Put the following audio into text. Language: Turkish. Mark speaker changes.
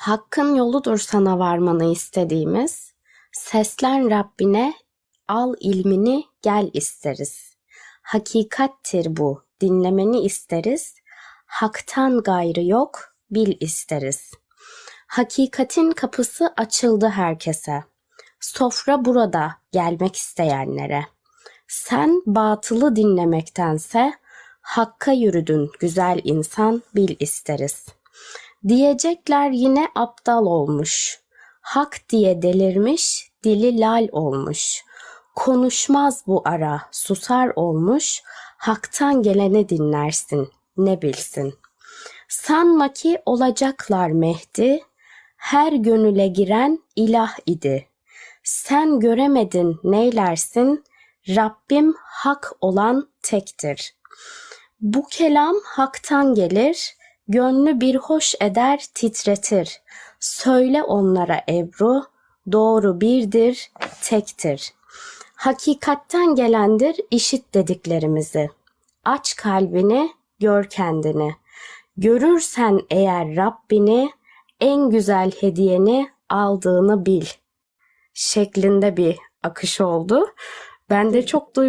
Speaker 1: Hakkın yoludur sana varmanı istediğimiz. Seslen Rabbine, al ilmini gel isteriz. Hakikattir bu, dinlemeni isteriz. Haktan gayrı yok, bil isteriz. Hakikatin kapısı açıldı herkese. Sofra burada gelmek isteyenlere. Sen batılı dinlemektense hakka yürüdün güzel insan bil isteriz. Diyecekler yine aptal olmuş. Hak diye delirmiş, dili lal olmuş. Konuşmaz bu ara, susar olmuş. Haktan gelene dinlersin, ne bilsin. Sanma ki olacaklar Mehdi, her gönüle giren ilah idi. Sen göremedin neylersin, Rabbim hak olan tektir. Bu kelam haktan gelir, gönlü bir hoş eder titretir. Söyle onlara Ebru, doğru birdir, tektir. Hakikatten gelendir işit dediklerimizi. Aç kalbini, gör kendini. Görürsen eğer Rabbini, en güzel hediyeni aldığını bil. Şeklinde bir akış oldu. Ben de çok duygu